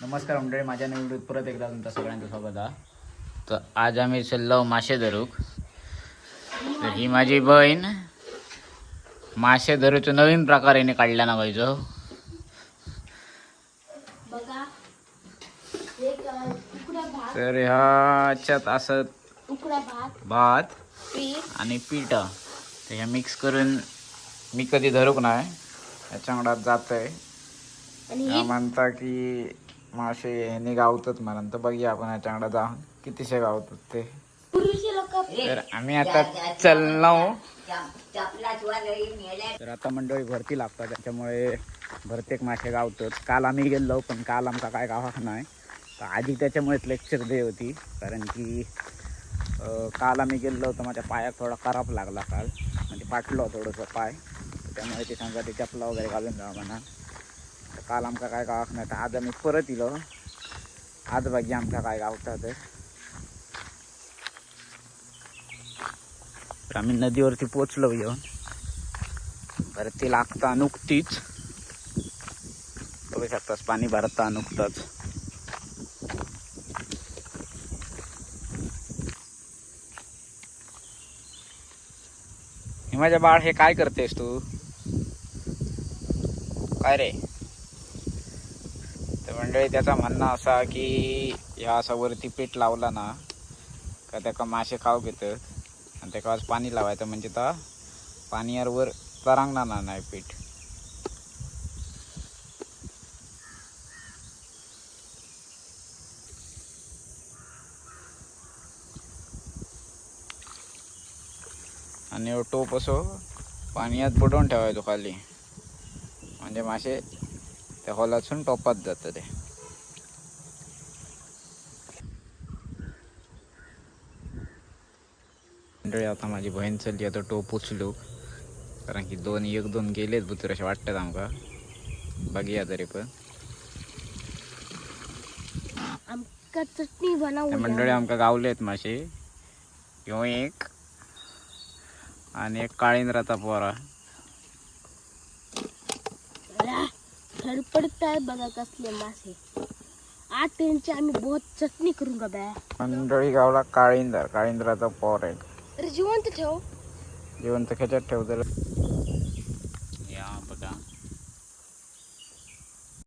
नमस्कार मंडळी माझ्या निवडीत परत एकदा तुमचं सगळ्यांचं स्वागत आहे. तर आज आम्ही चाललो मासे धरूक. तर ही माझी बहीण. मासे धरूचं नवीन प्रकार हिने काढला ना पाहिजे तर ह्याच्यात असं उकडा भात. आणि पीठ. तर हे मिक्स करून मी कधी धरूक नाही. ह्याच्याकडे जात आहे आणि म्हणता की मासे ह्याने गावतात म्हणून तर बघूया आपण ह्याच्याकडे जाऊन कितीशे गावतात ते. तर आम्ही आता चललो. तर आता मंडळी भरती लागतात. त्याच्यामुळे भरतेक मासे गावतात. काल आम्ही गेलो पण काल आमका काय गावाक नाही. तर आधी त्याच्यामुळेच लेक्चर दे होती. कारण की काल आम्ही गेलो तर माझ्या पायात थोडा खराब लागला काल. म्हणजे पाटलो थोडंसं पाय. त्यामुळे ते सांगा ते चपला वगैरे घालून जावा म्हणा. तर काल आमका काय गावाक नाही आज आम्ही परत इलो. आज भाजी आमका काय गावतात तर आम्ही नदीवरती पोचलो येऊन भरती लागता नुकतीच. बघू शकतास पाणी भरता नुकतंच. माझ्या बाळ हे काय करतेस तू? काय रे? मंडळी त्याचा म्हणणं असा की ह्या असा वरती पीठ लावला ना का त्याका मासे खाऊ घेतात आणि त्याका आज पाणी लावायचं म्हणजे तर पाणीवर वर तरंगणार ना नाही पीठ. आणि टोप असो पाण्यात बुडवून ठेवायचो खाली. म्हणजे मासे त्या हॉलातून टोपात जातं ते. मंडळी आता माझी बहीण चालली आता टोप उचलू. कारण की दोन एक दोन गेलेत बुतर असे वाटतात आमका बघूया तरी पण. चटणी बनवू मंडळी आमका गावलेत मासे. ह्यो एक. आणि एक काळींद्राचा पोरा धडपडताय बघा कसले मासे आज त्यांची आम्ही बहुत चटणी करून गा मंडळी गावला काळींदर काळींद्राचा पोर आहे. जिवंत ठेव. जिवंत खेच्यात ठेवतो